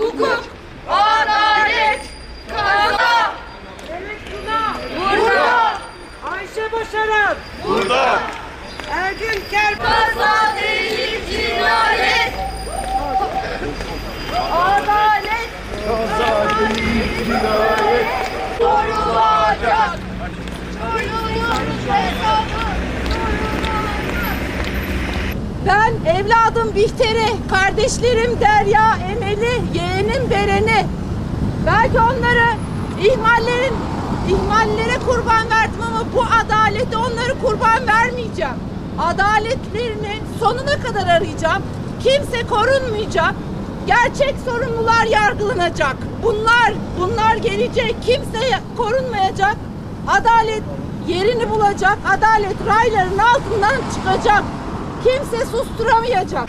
hukuk, adalet, kaza. Demek Tuna. Burada. Ayşe Başaran. Burada. Ergün Kerp. Kaza, delilik, cinayet. Adalet. Kaza, delilik, cinayet. Korulacak. Korulur. Ceza. Ben evladım Bihter'i, kardeşlerim Derya, Emel'i, yeğenim Beren'i. Belki onları ihmallerin ihmallere kurban verdim ama bu adalete onları kurban vermeyeceğim. Adaletlerini sonuna kadar arayacağım. Kimse korunmayacak. Gerçek sorumlular yargılanacak. Bunlar, bunlar gelecek. Kimse korunmayacak. Adalet yerini bulacak. Adalet rayların altından çıkacak kimse susturamayacak.